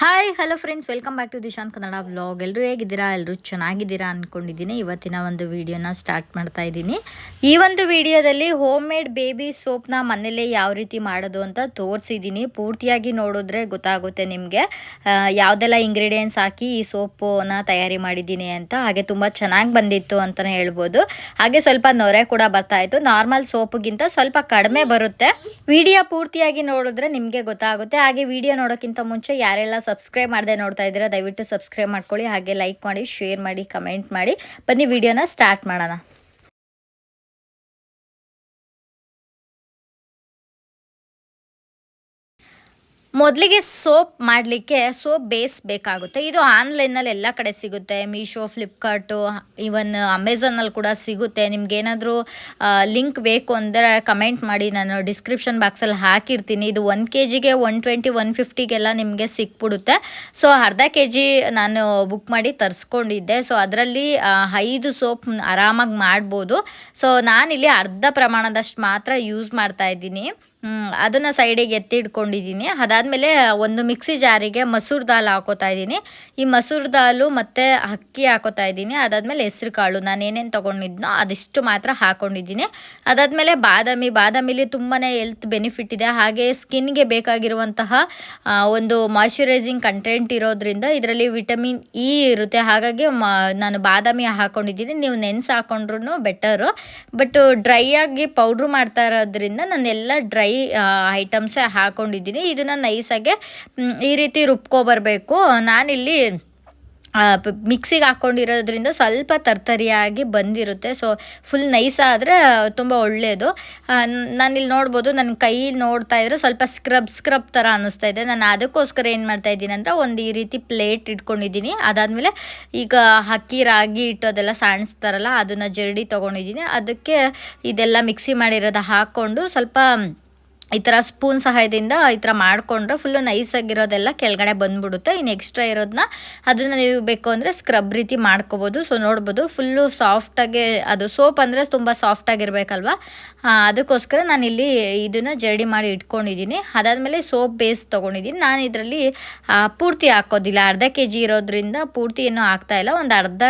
Hi hello friends welcome back to Dishant Kannada blog ಎಲ್ಲರೂ ಹೇಗಿದ್ದೀರಾ? ಎಲ್ಲರೂ ಚೆನ್ನಾಗಿದ್ದೀರಾ ಅಂದ್ಕೊಂಡಿದ್ದೀನಿ ಇವತ್ತಿನ ಒಂದು ವೀಡಿಯೋನ ಸ್ಟಾರ್ಟ್ ಮಾಡ್ತಾ ಇದ್ದೀನಿ. ಈ ಒಂದು ವಿಡಿಯೋದಲ್ಲಿ ಹೋಮ್ ಮೇಡ್ ಬೇಬಿ ಸೋಪ್ನ ಮನೆಯಲ್ಲೇ ಯಾವ ರೀತಿ ಮಾಡೋದು ಅಂತ ತೋರಿಸಿದ್ದೀನಿ. ಪೂರ್ತಿಯಾಗಿ ನೋಡಿದ್ರೆ ಗೊತ್ತಾಗುತ್ತೆ ನಿಮಗೆ. ಯಾವುದೆಲ್ಲ ಇಂಗ್ರೀಡಿಯೆಂಟ್ಸ್ ಹಾಕಿ ಈ ಸೋಪನ್ನ ತಯಾರಿ ಮಾಡಿದ್ದೀನಿ ಅಂತ. ಹಾಗೆ ತುಂಬ ಚೆನ್ನಾಗಿ ಬಂದಿತ್ತು ಅಂತಲೇ ಹೇಳ್ಬೋದು. ಹಾಗೆ ಸ್ವಲ್ಪ ನೊರೆ ಕೂಡ ಬರ್ತಾ ಇತ್ತು. ನಾರ್ಮಲ್ ಸೋಪ್ಗಿಂತ ಸ್ವಲ್ಪ ಕಡಿಮೆ ಬರುತ್ತೆ. ವಿಡಿಯೋ ಪೂರ್ತಿಯಾಗಿ ನೋಡಿದ್ರೆ ನಿಮಗೆ ಗೊತ್ತಾಗುತ್ತೆ. ಹಾಗೆ ವಿಡಿಯೋ ನೋಡೋಕ್ಕಿಂತ ಮುಂಚೆ ಯಾರೆಲ್ಲ ಸಬ್ಸ್ಕ್ರೈಬ್ ಮಾಡದೆ ನೋಡ್ತಾ ಇದ್ದೀರಾ, ದಯವಿಟ್ಟು ಸಬ್ಸ್ಕ್ರೈಬ್ ಮಾಡ್ಕೊಳ್ಳಿ. ಹಾಗೆ ಲೈಕ್ ಮಾಡಿ ಶೇರ್ ಮಾಡಿ ಕಮೆಂಟ್ ಮಾಡಿ. ಬನ್ನಿ ವಿಡಿಯೋನ ಸ್ಟಾರ್ಟ್ ಮಾಡೋಣ. ಮೊದಲಿಗೆ ಸೋಪ್ ಮಾಡಲಿಕ್ಕೆ ಸೋಪ್ ಬೇಸ್ ಬೇಕಾಗುತ್ತೆ. ಇದು ಆನ್ಲೈನಲ್ಲಿ ಎಲ್ಲ ಕಡೆ ಸಿಗುತ್ತೆ. ಮೀಶೋ, ಫ್ಲಿಪ್ಕಾರ್ಟು ಇವನ್ ಅಮೆಝಾನಲ್ಲಿ ಕೂಡ ಸಿಗುತ್ತೆ. ನಿಮ್ಗೇನಾದರೂ ಲಿಂಕ್ ಬೇಕು ಅಂದರೆ ಕಮೆಂಟ್ ಮಾಡಿ. ನಾನು ಡಿಸ್ಕ್ರಿಪ್ಷನ್ ಬಾಕ್ಸಲ್ಲಿ ಹಾಕಿರ್ತೀನಿ. ಇದು ಒನ್ ಕೆ ಜಿಗೆ ಒನ್ ಟ್ವೆಂಟಿ, ಒನ್ ಫಿಫ್ಟಿಗೆಲ್ಲ ನಿಮಗೆ ಸಿಕ್ಬಿಡುತ್ತೆ. ಸೊ, ಅರ್ಧ ಕೆ ಜಿ ನಾನು ಬುಕ್ ಮಾಡಿ ತರಿಸ್ಕೊಂಡಿದ್ದೆ. ಸೊ, ಅದರಲ್ಲಿ ಐದು ಸೋಪ್ ಆರಾಮಾಗಿ ಮಾಡ್ಬೋದು. ಸೊ, ನಾನಿಲ್ಲಿ ಅರ್ಧ ಪ್ರಮಾಣದಷ್ಟು ಮಾತ್ರ ಯೂಸ್ ಮಾಡ್ತಾ ಇದ್ದೀನಿ. ಅದನ್ನು ಸೈಡಿಗೆ ಎತ್ತಿ ಇಟ್ಕೊಂಡಿದ್ದೀನಿ. ಅದಾದಮೇಲೆ ಒಂದು ಮಿಕ್ಸಿ ಜಾರಿಗೆ ಮಸೂರ್ ದಾಲ್ ಹಾಕೋತಾ ಇದ್ದೀನಿ. ಈ ಮಸೂರ್ ದಾಲು ಮತ್ತು ಅಕ್ಕಿ ಹಾಕೋತಾ ಇದ್ದೀನಿ. ಅದಾದಮೇಲೆ ಹೆಸ್ರು ಕಾಳು. ನಾನು ಏನೇನು ತೊಗೊಂಡಿದ್ನೋ ಅದಿಷ್ಟು ಮಾತ್ರ ಹಾಕೊಂಡಿದ್ದೀನಿ. ಅದಾದಮೇಲೆ ಬಾದಾಮಿ. ಬಾದಾಮಿಲಿ ತುಂಬಾ ಹೆಲ್ತ್ ಬೆನಿಫಿಟ್ ಇದೆ. ಹಾಗೆ ಸ್ಕಿನ್ಗೆ ಬೇಕಾಗಿರುವಂತಹ ಒಂದು ಮಾಯ್ಶ್ಚರೈಸಿಂಗ್ ಕಂಟೆಂಟ್ ಇರೋದ್ರಿಂದ ಇದರಲ್ಲಿ ವಿಟಮಿನ್ ಇ ಇರುತ್ತೆ. ಹಾಗಾಗಿ ನಾನು ಬಾದಾಮಿ ಹಾಕ್ಕೊಂಡಿದ್ದೀನಿ ನೀವು ನೆನೆಸಿ ಹಾಕೊಂಡ್ರು ಬೆಟರು ಬಟ್ ಡ್ರೈ ಆಗಿ ಪೌಡ್ರು ಮಾಡ್ತಾ ಇರೋದ್ರಿಂದ ನಾನೆಲ್ಲ ಡ್ರೈ ಡ್ರೈ ಐಟಮ್ಸೇ ಹಾಕ್ಕೊಂಡಿದ್ದೀನಿ ಇದನ್ನು ನೈಸಾಗೆ ಈ ರೀತಿ ರುಬ್ಕೊಬರಬೇಕು. ನಾನಿಲ್ಲಿ ಮಿಕ್ಸಿಗೆ ಹಾಕ್ಕೊಂಡಿರೋದ್ರಿಂದ ಸ್ವಲ್ಪ ತರ್ತರಿಯಾಗಿ ಬಂದಿರುತ್ತೆ. ಸೊ ಫುಲ್ ನೈಸ್ ಆದರೆ ತುಂಬ ಒಳ್ಳೆಯದು ನಾನಿಲ್ಲಿ ನೋಡ್ಬೋದು ನನ್ನ ಕೈ ನೋಡ್ತಾ ಇದ್ರೆ ಸ್ವಲ್ಪ ಸ್ಕ್ರಬ್ ಸ್ಕ್ರಬ್ ಥರ ಅನ್ನಿಸ್ತಾ ಇದೆ. ನಾನು ಅದಕ್ಕೋಸ್ಕರ ಏನು ಮಾಡ್ತಾ ಇದ್ದೀನಿ ಅಂದರೆ ಒಂದು ಈ ರೀತಿ ಪ್ಲೇಟ್ ಇಟ್ಕೊಂಡಿದ್ದೀನಿ. ಅದಾದಮೇಲೆ ಈಗ ಅಕ್ಕಿ ರಾಗಿ ಇಟ್ಟು ಅದೆಲ್ಲ ಸಾಣಿಸ್ತಾರಲ್ಲ ಅದನ್ನು ಜರಡಿ ತೊಗೊಂಡಿದ್ದೀನಿ. ಅದಕ್ಕೆ ಇದೆಲ್ಲ ಮಿಕ್ಸಿ ಮಾಡಿರೋದು ಹಾಕ್ಕೊಂಡು ಸ್ವಲ್ಪ ಈ ಥರ ಸ್ಪೂನ್ ಸಹಾಯದಿಂದ ಈ ಥರ ಮಾಡಿಕೊಂಡ್ರೆ ಫುಲ್ಲು ನೈಸಾಗಿರೋದೆಲ್ಲ ಕೆಳಗಡೆ ಬಂದ್ಬಿಡುತ್ತೆ. ಇನ್ನು ಎಕ್ಸ್ಟ್ರಾ ಇರೋದನ್ನ ಅದನ್ನು ನೀವು ಬೇಕು ಅಂದರೆ ಸ್ಕ್ರಬ್ ರೀತಿ ಮಾಡ್ಕೋಬೋದು. ಸೊ ನೋಡ್ಬೋದು ಫುಲ್ಲು ಸಾಫ್ಟಾಗಿ ಅದು ಸೋಪ್ ಅಂದರೆ ತುಂಬ ಸಾಫ್ಟಾಗಿರ್ಬೇಕಲ್ವ ಅದಕ್ಕೋಸ್ಕರ ನಾನಿಲ್ಲಿ ಇದನ್ನು ಜರಡಿ ಮಾಡಿ ಇಟ್ಕೊಂಡಿದ್ದೀನಿ ಅದಾದಮೇಲೆ ಸೋಪ್ ಬೇಸ್ ತೊಗೊಂಡಿದ್ದೀನಿ ನಾನು ಇದರಲ್ಲಿ ಪೂರ್ತಿ ಹಾಕೋದಿಲ್ಲ. ಅರ್ಧ ಕೆ ಜಿ ಇರೋದ್ರಿಂದ ಪೂರ್ತಿ ಏನೂ ಇಲ್ಲ. ಒಂದು ಅರ್ಧ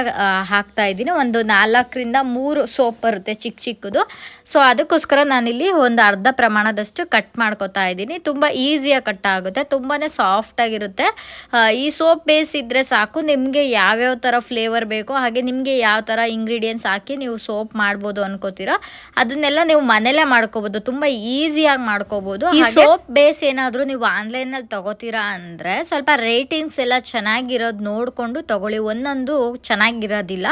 ಹಾಕ್ತಾ ಇದ್ದೀನಿ. ಒಂದು ನಾಲ್ಕರಿಂದ ಮೂರು ಸೋಪ್ ಬರುತ್ತೆ ಚಿಕ್ಕ ಚಿಕ್ಕದು. ಸೊ ಅದಕ್ಕೋಸ್ಕರ ನಾನಿಲ್ಲಿ ಒಂದು ಅರ್ಧ ಪ್ರಮಾಣದಷ್ಟು ಕಟ್ ಮಾಡ್ಕೊತಾ ಇದ್ದೀನಿ. ತುಂಬ ಈಸಿಯಾಗಿ ಕಟ್ ಆಗುತ್ತೆ. ತುಂಬಾ ಸಾಫ್ಟಾಗಿರುತ್ತೆ ಈ ಸೋಪ್ ಬೇಸ್ ಇದ್ದರೆ ಸಾಕು. ನಿಮಗೆ ಯಾವ್ಯಾವ ಥರ ಫ್ಲೇವರ್ ಬೇಕೋ ಹಾಗೆ ನಿಮಗೆ ಯಾವ ಥರ ಇಂಗ್ರೀಡಿಯೆಂಟ್ಸ್ ಹಾಕಿ ನೀವು ಸೋಪ್ ಮಾಡ್ಬೋದು ಅನ್ಕೋತೀರಾ ಅದನ್ನೆಲ್ಲ ನೀವು ಮನೇಲೇ ಮಾಡ್ಕೋಬೋದು. ತುಂಬ ಈಸಿಯಾಗಿ ಮಾಡ್ಕೋಬೋದು. ಈ ಸೋಪ್ ಬೇಸ್ ಏನಾದರೂ ನೀವು ಆನ್ಲೈನಲ್ಲಿ ತಗೋತೀರಾ ಅಂದರೆ ಸ್ವಲ್ಪ ರೇಟಿಂಗ್ಸ್ ಎಲ್ಲ ಚೆನ್ನಾಗಿರೋದು ನೋಡಿಕೊಂಡು ತಗೊಳ್ಳಿ. ಒಂದೊಂದು ಚೆನ್ನಾಗಿರೋದಿಲ್ಲ.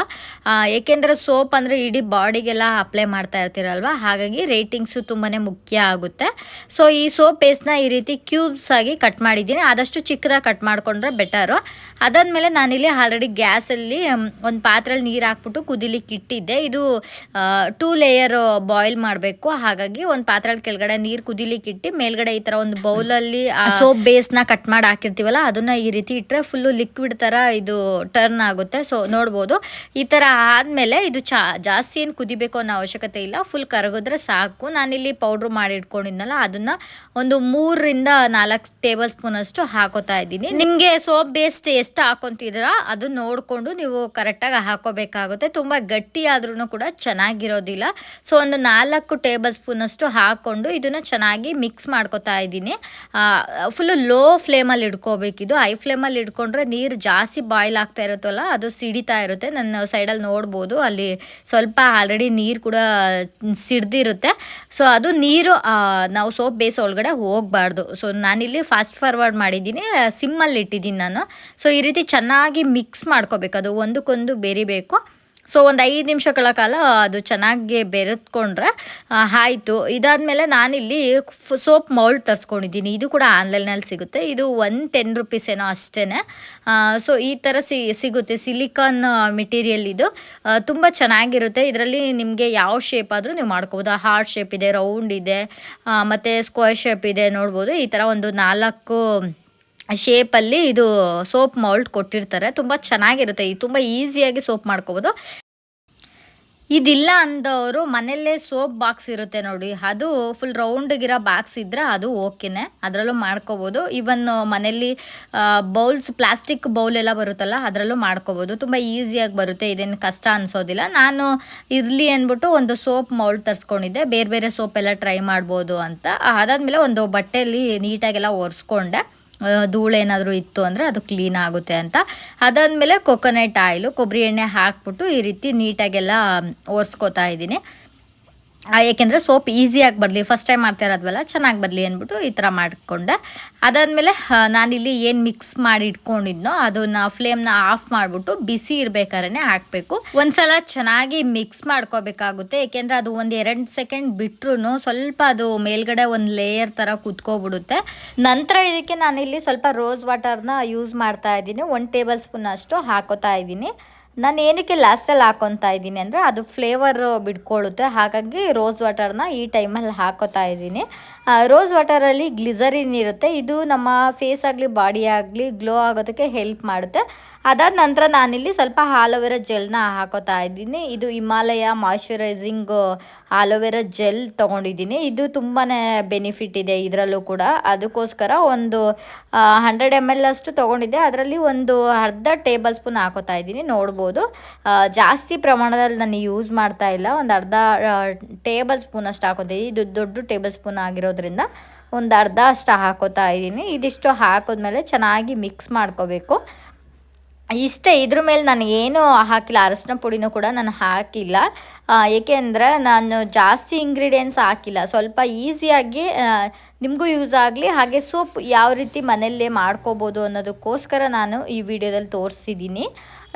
ಏಕೆಂದರೆ ಸೋಪ್ ಅಂದರೆ ಇಡೀ ಬಾಡಿಗೆಲ್ಲ ಅಪ್ಲೈ ಮಾಡ್ತಾ ಇರ್ತೀರಲ್ವ? ಹಾಗಾಗಿ ರೇಟಿಂಗ್ಸು ತುಂಬಾ ಮುಖ್ಯ ಆಗುತ್ತೆ. ಸೊ ಈ ಸೋಪ್ ಪೇಸ್ಟ್ನ ಈ ರೀತಿ ಕ್ಯೂಬ್ಸ್ ಆಗಿ ಕಟ್ ಮಾಡಿದ್ದೀನಿ. ಆದಷ್ಟು ಚಿಕ್ಕದಾಗಿ ಕಟ್ ಮಾಡಿಕೊಂಡ್ರೆ ಬೆಟರು ಅದಾದಮೇಲೆ ನಾನಿಲ್ಲಿ ಆಲ್ರೆಡಿ ಗ್ಯಾಸಲ್ಲಿ ಒಂದು ಪಾತ್ರೆಯಲ್ಲಿ ನೀರು ಹಾಕ್ಬಿಟ್ಟು ಕುದಿಲಿಕ್ಕೆ ಇಟ್ಟಿದ್ದೆ. ಇದು ಟೂ ಲೇಯರ್ ಬಾಯ್ಲ್ ಮಾಡಬೇಕು. ಹಾಗಾಗಿ ಒಂದು ಪಾತ್ರೆಯಲ್ಲಿ ಕೆಳಗಡೆ ನೀರು ಕುದಿಲಿಕ್ಕೆ ಇಟ್ಟು, ಮೇಲ್ಗಡೆ ಈ ಥರ ಒಂದು ಬೌಲಲ್ಲಿ ಸೋಪ್ ಬೇಸ್ನ ಕಟ್ ಮಾಡಿ ಹಾಕಿರ್ತೀವಲ್ಲ, ಅದನ್ನು ಈ ರೀತಿ ಇಟ್ಟರೆ ಫುಲ್ಲು ಲಿಕ್ವಿಡ್ ಥರ ಇದು ಟರ್ನ್ ಆಗುತ್ತೆ. ಸೊ ನೋಡ್ಬೋದು. ಈ ಥರ ಆದಮೇಲೆ ಇದು ಚಾ, ಜಾಸ್ತಿ ಏನು ಕುದಿಬೇಕು ಅನ್ನೋ ಅವಶ್ಯಕತೆ ಇಲ್ಲ. ಫುಲ್ ಕರಗಿದ್ರೆ ಸಾಕು. ನಾನಿಲ್ಲಿ ಪೌಡ್ರ್ ಮಾಡಿ ಇಟ್ಕೊಂಡಿದ್ನಲ್ಲ ಅದನ್ನ ಒಂದು ಮೂರರಿಂದ ನಾಲ್ಕು ಟೇಬಲ್ ಸ್ಪೂನ್ ಅಷ್ಟು ಹಾಕೋತಾ ಇದ್ದೀನಿ. ನಿಮಗೆ ಸೋಪ್ ಬೇಸ್ಟ್ ಎಷ್ಟು ಹಾಕೊತಿದ್ದೀರಾ ಅದು ನೋಡಿಕೊಂಡು ನೀವು ಕರೆಕ್ಟಾಗಿ ಹಾಕೋಬೇಕಾಗುತ್ತೆ. ತುಂಬ ಗಟ್ಟಿ ಆದ್ರೂ ಕೂಡ ಚೆನ್ನಾಗಿರೋದಿಲ್ಲ. ಸೊ ಒಂದು ನಾಲ್ಕು ಟೇಬಲ್ ಸ್ಪೂನ್ ಅಷ್ಟು ಹಾಕೊಂಡು ಇದನ್ನ ಚೆನ್ನಾಗಿ ಮಿಕ್ಸ್ ಮಾಡ್ಕೋತಾ ಇದ್ದೀನಿ. ಫುಲ್ಲು ಲೋ ಫ್ಲೇಮಲ್ಲಿ ಇಡ್ಕೋಬೇಕಿದು ಹೈ ಫ್ಲೇಮಲ್ಲಿ ಇಡ್ಕೊಂಡ್ರೆ ನೀರು ಜಾಸ್ತಿ ಬಾಯ್ಲ್ ಆಗ್ತಾ ಇರುತ್ತಲ್ಲ, ಅದು ಸಿಡಿತಾ ಇರುತ್ತೆ. ನನ್ನ ಸೈಡಲ್ಲಿ ನೋಡ್ಬೋದು, ಅಲ್ಲಿ ಸ್ವಲ್ಪ ಆಲ್ರೆಡಿ ನೀರು ಕೂಡ ಸಿಡ್ದಿರುತ್ತೆ. ಸೊ ಅದು ನೀರು ಸೋಪ್ ಬೇಸ್ ಒಳಗಡೆ ಹೋಗಬಾರ್ದು. ಸೊ ನಾನಿಲ್ಲಿ ಫಾಸ್ಟ್ ಫಾರ್ವರ್ಡ್ ಮಾಡಿದ್ದೀನಿ ಸಿಮ್ಮಲ್ಲಿ ಇಟ್ಟಿದ್ದೀನಿ ನಾನು. ಸೊ ಈ ರೀತಿ ಚೆನ್ನಾಗಿ ಮಿಕ್ಸ್ ಮಾಡ್ಕೋಬೇಕು. ಅದು ಒಂದಕ್ಕೊಂದು ಬೆರಿಬೇಕು. ಸೊ ಒಂದು ಐದು ನಿಮಿಷಗಳ ಕಾಲ ಅದು ಚೆನ್ನಾಗಿ ಬೆರೆತ್ಕೊಂಡ್ರೆ ಆಯಿತು. ಇದಾದಮೇಲೆ ನಾನಿಲ್ಲಿ ಸೋಪ್ ಮೌಲ್ಡ್ ತರಿಸ್ಕೊಂಡಿದ್ದೀನಿ. ಇದು ಕೂಡ ಆನ್ಲೈನಲ್ಲಿ ಸಿಗುತ್ತೆ. ಇದು ಒನ್ ಟೆನ್ ರುಪೀಸ್ ಏನೋ ಅಷ್ಟೇ ಸೊ ಈ ಥರ ಸಿಗುತ್ತೆ. ಸಿಲಿಕಾನ್ ಮೆಟೀರಿಯಲ್ ಇದು. ತುಂಬ ಚೆನ್ನಾಗಿರುತ್ತೆ. ಇದರಲ್ಲಿ ನಿಮಗೆ ಯಾವ ಶೇಪ್ ಆದರೂ ನೀವು ಮಾಡ್ಕೋಬೋದು. ಹಾರ್ಟ್ ಶೇಪ್ ಇದೆ ರೌಂಡ್ ಇದೆ ಮತ್ತು ಸ್ಕ್ವೇರ್ ಶೇಪ್ ಇದೆ ನೋಡ್ಬೋದು. ಈ ಥರ ಒಂದು ನಾಲ್ಕು ಶೇಪಲ್ಲಿ ಇದು ಸೋಪ್ ಮೌಲ್ಡ್ ಕೊಟ್ಟಿರ್ತಾರೆ. ತುಂಬ ಚೆನ್ನಾಗಿರುತ್ತೆ. ಇದು ತುಂಬ ಈಸಿಯಾಗಿ ಸೋಪ್ ಮಾಡ್ಕೋಬೋದು. ಇದಿಲ್ಲ ಅಂದವರು ಮನೆಯಲ್ಲೇ ಸೋಪ್ ಬಾಕ್ಸ್ ಇರುತ್ತೆ ನೋಡಿ. ಅದು ಫುಲ್ ರೌಂಡ್ಗಿರೋ ಬಾಕ್ಸ್ ಇದ್ದರೆ ಅದು ಓಕೆನೆ ಅದರಲ್ಲೂ ಮಾಡ್ಕೋಬೋದು. ಇವನ್ ಮನೆಯಲ್ಲಿ ಬೌಲ್ಸ್ ಪ್ಲಾಸ್ಟಿಕ್ ಬೌಲ್ ಎಲ್ಲ ಬರುತ್ತಲ್ಲ, ಅದರಲ್ಲೂ ಮಾಡ್ಕೋಬೋದು. ತುಂಬ ಈಸಿಯಾಗಿ ಬರುತ್ತೆ. ಇದೇನು ಕಷ್ಟ ಅನಿಸೋದಿಲ್ಲ. ನಾನು ಇರಲಿ ಅಂದ್ಬಿಟ್ಟು ಒಂದು ಸೋಪ್ ಮೌಲ್ಡ್ ತರಿಸ್ಕೊಂಡಿದ್ದೆ. ಬೇರೆ ಬೇರೆ ಸೋಪ್ ಎಲ್ಲ ಟ್ರೈ ಮಾಡ್ಬೋದು ಅಂತ. ಅದಾದಮೇಲೆ ಒಂದು ಬಟ್ಟೆಯಲ್ಲಿ ನೀಟಾಗೆಲ್ಲ ಒರೆಸ್ಕೊಂಡೆ. ಧೂಳೇನಾದರೂ ಇತ್ತು ಅಂದರೆ ಅದು ಕ್ಲೀನ್ ಆಗುತ್ತೆ ಅಂತ. ಅದಾದಮೇಲೆ ಕೊಕೊನೆಟ್ ಆಯಿಲು ಕೊಬ್ಬರಿ ಎಣ್ಣೆ ಹಾಕ್ಬಿಟ್ಟು ಈ ರೀತಿ ನೀಟಾಗೆಲ್ಲ ಒರೆಸ್ಕೋತಾ ಇದ್ದೀನಿ. ಏಕೆಂದರೆ ಸೋಪ್ ಈಸಿಯಾಗಿ ಬರಲಿ. ಫಸ್ಟ್ ಟೈಮ್ ಮಾಡ್ತಾ ಇರೋದ್ವಲ್ಲ, ಚೆನ್ನಾಗಿ ಬರಲಿ ಅಂದ್ಬಿಟ್ಟು ಈ ಥರ ಮಾಡಿಕೊಂಡೆ. ಅದಾದಮೇಲೆ ನಾನಿಲ್ಲಿ ಏನು ಮಿಕ್ಸ್ ಮಾಡಿ ಇಟ್ಕೊಂಡಿದ್ನೋ ಅದನ್ನ ಫ್ಲೇಮ್ನ ಆಫ್ ಮಾಡಿಬಿಟ್ಟು ಬಿಸಿ ಇರಬೇಕಾದ್ರೆ ಹಾಕಬೇಕು. ಒಂದ್ಸಲ ಚೆನ್ನಾಗಿ ಮಿಕ್ಸ್ ಮಾಡ್ಕೋಬೇಕಾಗುತ್ತೆ. ಏಕೆಂದರೆ ಅದು ಒಂದು ಎರಡು ಸೆಕೆಂಡ್ ಬಿಟ್ರೂ ಸ್ವಲ್ಪ ಅದು ಮೇಲ್ಗಡೆ ಒಂದು ಲೇಯರ್ ಥರ ಕುತ್ಕೋಬಿಡುತ್ತೆ. ನಂತರ ಇದಕ್ಕೆ ನಾನಿಲ್ಲಿ ಸ್ವಲ್ಪ ರೋಸ್ ವಾಟರ್ನ ಯೂಸ್ ಮಾಡ್ತಾ ಇದ್ದೀನಿ. ಒನ್ ಟೇಬಲ್ ಸ್ಪೂನ್ ಅಷ್ಟು ಹಾಕೋತಾ ಇದ್ದೀನಿ. ನಾನು ಏನಕ್ಕೆ ಲಾಸ್ಟಲ್ಲಿ ಹಾಕೊತಾ ಇದ್ದೀನಿ ಅಂದರೆ ಅದು ಫ್ಲೇವರ್ ಬಿಡ್ಕೊಳ್ಳುತ್ತೆ. ಹಾಗಾಗಿ ರೋಸ್ ವಾಟರ್ನ ಈ ಟೈಮಲ್ಲಿ ಹಾಕೋತಾ ಇದ್ದೀನಿ. ರೋಸ್ ವಾಟರಲ್ಲಿ ಗ್ಲಿಸರಿನ್ ಇರುತ್ತೆ. ಇದು ನಮ್ಮ ಫೇಸ್ ಆಗಲಿ ಬಾಡಿ ಆಗಲಿ ಗ್ಲೋ ಆಗೋದಕ್ಕೆ ಹೆಲ್ಪ್ ಮಾಡುತ್ತೆ. ಅದಾದ ನಂತರ ನಾನಿಲ್ಲಿ ಸ್ವಲ್ಪ ಆಲೋವೆರಾ ಜೆಲ್ನ ಹಾಕೋತಾ ಇದ್ದೀನಿ. ಇದು ಹಿಮಾಲಯ ಮಾಯ್ಶ್ಚರೈಸಿಂಗ್ ಆಲೋವೆರಾ ಜೆಲ್ ತೊಗೊಂಡಿದ್ದೀನಿ. ಇದು ತುಂಬಾ ಬೆನಿಫಿಟ್ ಇದೆ ಇದರಲ್ಲೂ ಕೂಡ. ಅದಕ್ಕೋಸ್ಕರ ಒಂದು ಹಂಡ್ರೆಡ್ ಎಂ ಅಷ್ಟು ತೊಗೊಂಡಿದ್ದೆ. ಅದರಲ್ಲಿ ಒಂದು ಅರ್ಧ ಟೇಬಲ್ ಸ್ಪೂನ್ ಹಾಕೋತಾ ಇದ್ದೀನಿ. ನೋಡ್ಬೋದು. ಜಾಸ್ತಿ ಪ್ರಮಾಣದಲ್ಲಿ ನಾನು ಯೂಸ್ ಮಾಡ್ತಾ ಇಲ್ಲ. ಒಂದು ಅರ್ಧ ಟೇಬಲ್ ಸ್ಪೂನ್ ಅಷ್ಟು ಹಾಕೋತೀನಿ. ಇದು ದೊಡ್ಡ ಟೇಬಲ್ ಸ್ಪೂನ್ ಆಗಿರೋದ್ರಿಂದ ಒಂದು ಅರ್ಧ ಅಷ್ಟು ಹಾಕೋತಾ ಇದ್ದೀನಿ. ಇದಿಷ್ಟು ಹಾಕಿದ್ಮೇಲೆ ಚೆನ್ನಾಗಿ ಮಿಕ್ಸ್ ಮಾಡ್ಕೋಬೇಕು. ಇಷ್ಟೇ ಇದ್ರ ಮೇಲೆ ನಾನು ಏನೂ ಹಾಕಿಲ್ಲ. ಅರಶಿನ ಪುಡಿನೂ ಕೂಡ ನಾನು ಹಾಕಿಲ್ಲ. ಏಕೆಂದರೆ ನಾನು ಜಾಸ್ತಿ ಇಂಗ್ರೀಡಿಯೆಂಟ್ಸ್ ಹಾಕಿಲ್ಲ. ಸ್ವಲ್ಪ ಈಸಿಯಾಗಿ ನಿಮಗೂ ಯೂಸ್ ಆಗಲಿ, ಹಾಗೆ ಸೋಪ್ ಯಾವ ರೀತಿ ಮನೆಯಲ್ಲೇ ಮಾಡ್ಕೋಬೋದು ಅನ್ನೋದಕ್ಕೋಸ್ಕರ ನಾನು ಈ ವಿಡಿಯೋದಲ್ಲಿ ತೋರಿಸಿದ್ದೀನಿ.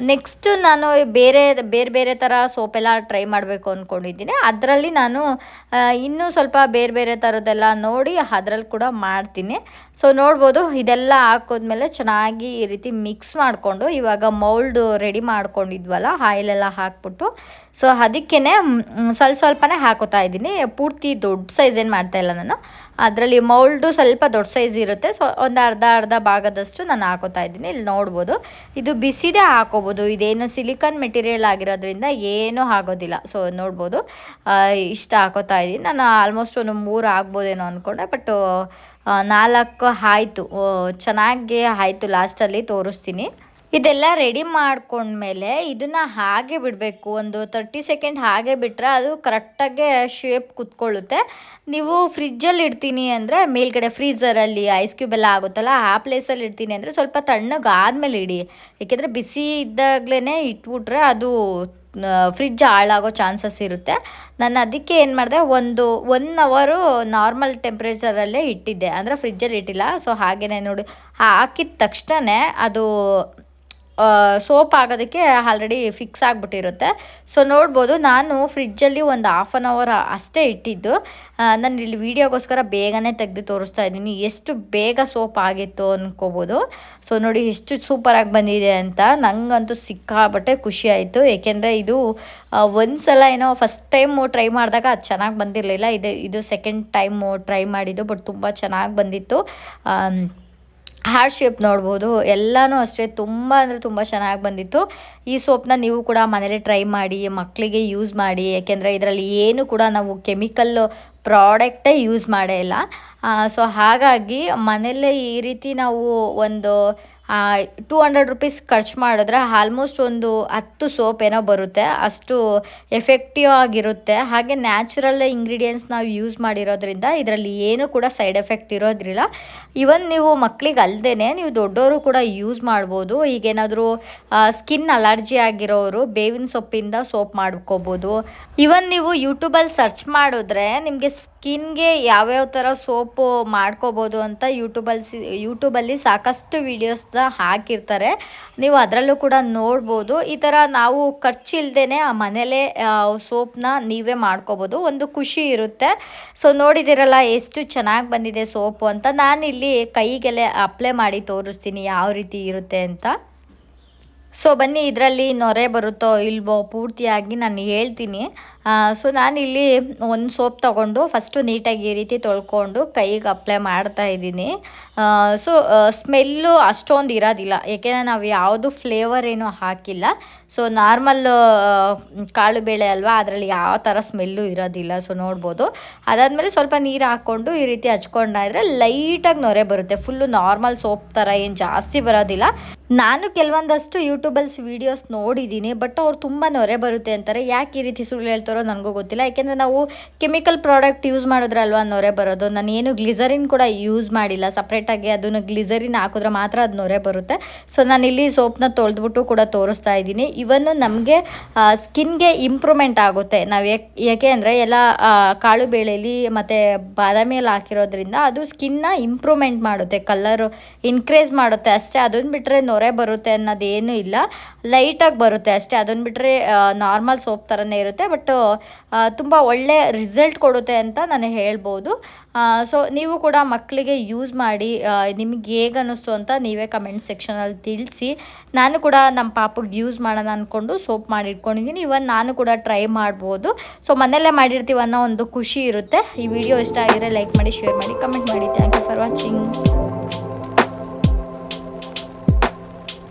ನೆಕ್ಸ್ಟ್ ನಾನು ಬೇರೆ ಬೇರೆ ಬೇರೆ ಥರ ಸೋಪೆಲ್ಲ ಟ್ರೈ ಮಾಡಬೇಕು ಅಂದ್ಕೊಂಡಿದ್ದೀನಿ ಅದರಲ್ಲಿ ನಾನು ಇನ್ನೂ ಸ್ವಲ್ಪ ಬೇರೆ ಬೇರೆ ಥರದ್ದೆಲ್ಲ ನೋಡಿ ಅದ್ರಲ್ಲಿ ಕೂಡ ಮಾಡ್ತೀನಿ. ಸೊ ನೋಡ್ಬೋದು, ಇದೆಲ್ಲ ಹಾಕೋದ್ಮೇಲೆ ಚೆನ್ನಾಗಿ ಈ ರೀತಿ ಮಿಕ್ಸ್ ಮಾಡಿಕೊಂಡು ಇವಾಗ ಮೌಲ್ಡ್ ರೆಡಿ ಮಾಡ್ಕೊಂಡಿದ್ವಲ್ಲ, ಆಯಿಲೆಲ್ಲ ಹಾಕ್ಬಿಟ್ಟು. ಸೊ ಅದಕ್ಕೇ ಸ್ವಲ್ಪ ಸ್ವಲ್ಪನೇ ಹಾಕೋತಾ ಇದ್ದೀನಿ. ಪೂರ್ತಿ ದೊಡ್ಡ ಸೈಜ್ ಏನು ಮಾಡ್ತಾಯಿಲ್ಲ ನಾನು. ಅದರಲ್ಲಿ ಮೌಲ್ಡು ಸ್ವಲ್ಪ ದೊಡ್ಡ ಸೈಜ್ ಇರುತ್ತೆ. ಸೊ, ಒಂದು ಅರ್ಧ ಅರ್ಧ ಭಾಗದಷ್ಟು ನಾನು ಹಾಕೋತಾ ಇದ್ದೀನಿ. ಇಲ್ಲಿ ನೋಡ್ಬೋದು. ಇದು ಬಿಸಿದೇ ಹಾಕೋಬೋದು. ಇದೇನು ಸಿಲಿಕಾನ್ ಮೆಟೀರಿಯಲ್ ಆಗಿರೋದ್ರಿಂದ ಏನೂ ಆಗೋದಿಲ್ಲ. ಸೊ, ನೋಡ್ಬೋದು. ಇಷ್ಟ ಹಾಕೋತಾ ಇದ್ದೀನಿ. ನಾನು ಆಲ್ಮೋಸ್ಟ್ ಒಂದು ಮೂರು ಆಗ್ಬೋದೇನೋ ಅಂದ್ಕೊಂಡೆ ಬಟ್ ನಾಲ್ಕು ಆಯಿತು. ಚೆನ್ನಾಗಿ ಆಯಿತು ಲಾಸ್ಟಲ್ಲಿ. ತೋರಿಸ್ತೀನಿ. ಇದೆಲ್ಲ ರೆಡಿ ಮಾಡ್ಕೊಂಡ್ಮೇಲೆ ಇದನ್ನು ಹಾಗೆ ಬಿಡಬೇಕು. ಒಂದು ತರ್ಟಿ ಸೆಕೆಂಡ್ ಹಾಗೆ ಬಿಟ್ಟರೆ ಅದು ಕರೆಕ್ಟಾಗೆ ಶೇಪ್ ಕುತ್ಕೊಳ್ಳುತ್ತೆ. ನೀವು ಫ್ರಿಜ್ಜಲ್ಲಿ ಇಡ್ತೀನಿ ಅಂದರೆ ಮೇಲ್ಗಡೆ ಫ್ರೀಝರಲ್ಲಿ ಐಸ್ ಕ್ಯೂಬ್ ಎಲ್ಲ ಆಗುತ್ತಲ್ಲ, ಆ ಪ್ಲೇಸಲ್ಲಿ ಇಡ್ತೀನಿ ಅಂದರೆ ಸ್ವಲ್ಪ ತಣ್ಣಗೆ ಆದಮೇಲೆ ಇಡಿ. ಏಕೆಂದರೆ ಬಿಸಿ ಇದ್ದಾಗಲೇ ಇಟ್ಬಿಟ್ರೆ ಅದು ಫ್ರಿಜ್ ಹಾಳಾಗೋ ಚಾನ್ಸಸ್ ಇರುತ್ತೆ. ನಾನು ಅದಕ್ಕೆ ಏನು ಮಾಡಿದೆ, ಒಂದು ಒನ್ ಅವರು ನಾರ್ಮಲ್ ಟೆಂಪ್ರೇಚರಲ್ಲೇ ಇಟ್ಟಿದ್ದೆ. ಅಂದರೆ ಫ್ರಿಜ್ಜಲ್ಲಿ ಇಟ್ಟಿಲ್ಲ. ಸೊ ಹಾಗೆಯೇ ನೋಡಿ. ಹಾಕಿದ ತಕ್ಷಣ ಅದು ಸೋಪ್ ಆಗೋದಕ್ಕೆ ಆಲ್ರೆಡಿ ಫಿಕ್ಸ್ ಆಗಿಬಿಟ್ಟಿರುತ್ತೆ. ಸೊ ನೋಡ್ಬೋದು, ನಾನು ಫ್ರಿಜ್ಜಲ್ಲಿ ಒಂದು ಹಾಫ್ ಆನ್ ಅವರ್ ಅಷ್ಟೇ ಇಟ್ಟಿದ್ದು. ನಾನು ಇಲ್ಲಿ ವೀಡಿಯೋಗೋಸ್ಕರ ಬೇಗನೆ ತೆಗೆದು ತೋರಿಸ್ತಾ ಇದ್ದೀನಿ. ಎಷ್ಟು ಬೇಗ ಸೋಪ್ ಆಗಿತ್ತು ಅಂದ್ಕೋಬೋದು ಸೊ ನೋಡಿ, ಎಷ್ಟು ಸೂಪರಾಗಿ ಬಂದಿದೆ ಅಂತ. ನನಗಂತೂ ಸಿಕ್ಕಾಬಟ್ಟೆ ಖುಷಿ ಆಯಿತು. ಏಕೆಂದರೆ ಇದು ಒಂದು ಸಲ ಏನೋ ಫಸ್ಟ್ ಟೈಮು ಟ್ರೈ ಮಾಡಿದಾಗ ಅದು ಚೆನ್ನಾಗಿ ಬಂದಿರಲಿಲ್ಲ. ಇದು ಇದು ಸೆಕೆಂಡ್ ಟೈಮು ಟ್ರೈ ಮಾಡಿದ್ದು ಬಟ್ ತುಂಬ ಚೆನ್ನಾಗಿ ಬಂದಿತ್ತು. ಹಾರ್ಟ್ ಶೇಪ್ ನೋಡ್ಬೋದು, ಎಲ್ಲನೂ ಅಷ್ಟೇ ತುಂಬ ಅಂದರೆ ತುಂಬ ಚೆನ್ನಾಗಿ ಬಂದಿತ್ತು. ಈ ಸೋಪ್ನ ನೀವು ಕೂಡ ಮನೇಲಿ ಟ್ರೈ ಮಾಡಿ ಮಕ್ಕಳಿಗೆ ಯೂಸ್ ಮಾಡಿ ಯಾಕೆಂದರೆ ಇದರಲ್ಲಿ ಏನು ಕೂಡ ನಾವು ಕೆಮಿಕಲ್ ಪ್ರಾಡಕ್ಟೇ ಯೂಸ್ ಮಾಡೇ ಇಲ್ಲ. ಸೊ ಹಾಗಾಗಿ ಮನೆಯಲ್ಲೇ ಈ ರೀತಿ ನಾವು ಒಂದು ಟೂ ಹಂಡ್ರೆಡ್ ರುಪೀಸ್ ಖರ್ಚು ಮಾಡಿದ್ರೆ ಆಲ್ಮೋಸ್ಟ್ ಒಂದು ಹತ್ತು ಸೋಪ್ ಏನೋ ಬರುತ್ತೆ. ಅಷ್ಟು ಎಫೆಕ್ಟಿವ್ ಆಗಿರುತ್ತೆ. ಹಾಗೆ ನ್ಯಾಚುರಲ್ ಇಂಗ್ರೀಡಿಯೆಂಟ್ಸ್ ನಾವು ಯೂಸ್ ಮಾಡಿರೋದ್ರಿಂದ ಇದರಲ್ಲಿ ಏನು ಕೂಡ ಸೈಡ್ ಎಫೆಕ್ಟ್ ಇರೋದ್ರಿಲ್ಲ ಇವನ್ ನೀವು ಮಕ್ಕಳಿಗೆ ಅಲ್ಲದೇ ನೀವು ದೊಡ್ಡವರು ಕೂಡ ಯೂಸ್ ಮಾಡ್ಬೋದು. ಈಗೇನಾದರೂ ಸ್ಕಿನ್ ಅಲರ್ಜಿ ಆಗಿರೋರು ಬೇವಿನ ಸೊಪ್ಪಿಂದ ಸೋಪ್ ಮಾಡ್ಕೋಬೋದು. ಇವನ್ ನೀವು ಯೂಟ್ಯೂಬಲ್ಲಿ ಸರ್ಚ್ ಮಾಡಿದ್ರೆ ನಿಮಗೆ ಸ್ಕಿನ್ಗೆ ಯಾವ್ಯಾವ ಥರ ಸೋಪು ಮಾಡ್ಕೋಬೋದು ಅಂತ ಯೂಟ್ಯೂಬಲ್ಲಿ ಯೂಟ್ಯೂಬಲ್ಲಿ ಸಾಕಷ್ಟು ವೀಡಿಯೋಸ್ನ ಹಾಕಿರ್ತಾರೆ. ನೀವು ಅದರಲ್ಲೂ ಕೂಡ ನೋಡ್ಬೋದು. ಈ ಥರ ನಾವು ಖರ್ಚಿಲ್ದೇ ಆ ಮನೇಲೇ ಸೋಪ್ನ ನೀವೇ ಮಾಡ್ಕೋಬೋದು. ಒಂದು ಖುಷಿ ಇರುತ್ತೆ. ಸೊ ನೋಡಿದಿರಲ್ಲ ಎಷ್ಟು ಚೆನ್ನಾಗಿ ಬಂದಿದೆ ಸೋಪು ಅಂತ. ನಾನಿಲ್ಲಿ ಕೈಗೆಲೆ ಅಪ್ಲೈ ಮಾಡಿ ತೋರಿಸ್ತೀನಿ ಯಾವ ರೀತಿ ಇರುತ್ತೆ ಅಂತ. ಸೊ ಬನ್ನಿ, ಇದರಲ್ಲಿ ನೊರೆ ಬರುತ್ತೋ ಇಲ್ವೋ, ಪೂರ್ತಿಯಾಗಿ ನಾನು ಹೇಳ್ತೀನಿ. ಸೊ ನಾನಿಲ್ಲಿ ಒಂದು ಸೋಪ್ ತೊಗೊಂಡು ಫಸ್ಟು ನೀಟಾಗಿ ಈ ರೀತಿ ತೊಳ್ಕೊಂಡು ಕೈಗೆ ಅಪ್ಲೈ ಮಾಡ್ತಾ ಇದ್ದೀನಿ. ಸೊ ಸ್ಮೆಲ್ಲು ಅಷ್ಟೊಂದು ಇರೋದಿಲ್ಲ. ಏಕೆಂದರೆ ನಾವು ಯಾವುದು ಫ್ಲೇವರ್ ಏನೂ ಹಾಕಿಲ್ಲ. ಸೊ ನಾರ್ಮಲ್ ಕಾಳು ಬೇಳೆ ಅಲ್ವಾ, ಅದರಲ್ಲಿ ಯಾವ ಥರ ಸ್ಮೆಲ್ಲು ಇರೋದಿಲ್ಲ. ಸೊ ನೋಡ್ಬೋದು. ಅದಾದಮೇಲೆ ಸ್ವಲ್ಪ ನೀರು ಹಾಕ್ಕೊಂಡು ಈ ರೀತಿ ಹಚ್ಕೊಂಡಿದ್ರೆ ಲೈಟಾಗಿ ನೊರೆ ಬರುತ್ತೆ. ಫುಲ್ಲು ನಾರ್ಮಲ್ ಸೋಪ್ ಥರ ಏನು ಜಾಸ್ತಿ ಬರೋದಿಲ್ಲ. ನಾನು ಕೆಲವೊಂದಷ್ಟು ಯೂಟ್ಯೂಬಲ್ಸ್ ವೀಡಿಯೋಸ್ ನೋಡಿದ್ದೀನಿ ಬಟ್ ಅವ್ರು ತುಂಬ ನೊರೆ ಬರುತ್ತೆ ಅಂತಾರೆ. ಯಾಕೆ ಈ ರೀತಿ ಸುಳ್ಳು ಹೇಳ್ತಾರೋ ನನಗೂ ಗೊತ್ತಿಲ್ಲ. ಯಾಕೆಂದರೆ ನಾವು ಕೆಮಿಕಲ್ ಪ್ರಾಡಕ್ಟ್ ಯೂಸ್ ಮಾಡಿದ್ರಲ್ವ ನೊರೆ ಬರೋದು. ನಾನು ಏನು ಗ್ಲಿಸರಿನ್ ಕೂಡ ಯೂಸ್ ಮಾಡಿಲ್ಲ. ಸಪ್ರೇಟಾಗಿ ಅದನ್ನು ಗ್ಲಿಸರಿನ್ ಹಾಕಿದ್ರೆ ಮಾತ್ರ ಅದು ನೊರೆ ಬರುತ್ತೆ. ಸೊ ನಾನು ಇಲ್ಲಿ ಸೋಪ್ನ ತೊಳೆದ್ಬಿಟ್ಟು ಕೂಡ ತೋರಿಸ್ತಾ ಇದ್ದೀನಿ. ಇವನ್ನು ನಮಗೆ ಸ್ಕಿನ್ಗೆ ಇಂಪ್ರೂವ್ಮೆಂಟ್ ಆಗುತ್ತೆ. ನಾವು ಯಾಕೆ ಅಂದರೆ ಎಲ್ಲ ಕಾಳು ಬೇಳೆಯಲ್ಲಿ ಮತ್ತು ಬಾದಾಮಿಯಲ್ಲಿ ಹಾಕಿರೋದ್ರಿಂದ ಅದು ಸ್ಕಿನ್ನ ಇಂಪ್ರೂವ್ಮೆಂಟ್ ಮಾಡುತ್ತೆ. ಕಲರು ಇನ್ಕ್ರೀಸ್ ಮಾಡುತ್ತೆ. ಅಷ್ಟೇ ಅದನ್ನು ಬಿಟ್ಟರೆ ನೊರೆ ಬರುತ್ತೆ ಅನ್ನೋದೇನು ಇಲ್ಲ. ಲೈಟಾಗಿ ಬರುತ್ತೆ ಅಷ್ಟೇ. ಅದನ್ನು ಬಿಟ್ಟರೆ ನಾರ್ಮಲ್ ಸೋಪ್ ಥರನೇ ಇರುತ್ತೆ. ಬಟ್ ತುಂಬ ಒಳ್ಳೆ ರಿಸಲ್ಟ್ ಕೊಡುತ್ತೆ ಅಂತ ನಾನು ಹೇಳ್ಬೋದು. ಸೊ ನೀವು ಕೂಡ ಮಕ್ಕಳಿಗೆ ಯೂಸ್ ಮಾಡಿ ನಿಮಗೆ ಹೇಗೆ ಅನ್ನಿಸ್ತು ಅಂತ ನೀವೇ ಕಮೆಂಟ್ ಸೆಕ್ಷನಲ್ಲಿ ತಿಳಿಸಿ. ನಾನು ಕೂಡ ನಮ್ಮ ಪಾಪಗೆ ಯೂಸ್ ಮಾಡೋಣ ಅಂದ್ಕೊಂಡು ಸೋಪ್ ಮಾಡಿ ಇಟ್ಕೊಂಡಿದ್ದೀನಿ ಇವನ್ ನಾನು ಕೂಡ ಟ್ರೈ ಮಾಡ್ಬೋದು. ಸೊ ಮನೆಯಲ್ಲೇ ಮಾಡಿರ್ತೀವಿ ಅನ್ನೋ ಒಂದು ಖುಷಿ ಇರುತ್ತೆ. ಈ ವಿಡಿಯೋ ಇಷ್ಟ ಆಗಿದ್ರೆ ಲೈಕ್ ಮಾಡಿ ಶೇರ್ ಮಾಡಿ ಕಮೆಂಟ್ ಮಾಡಿ. Thank you for watching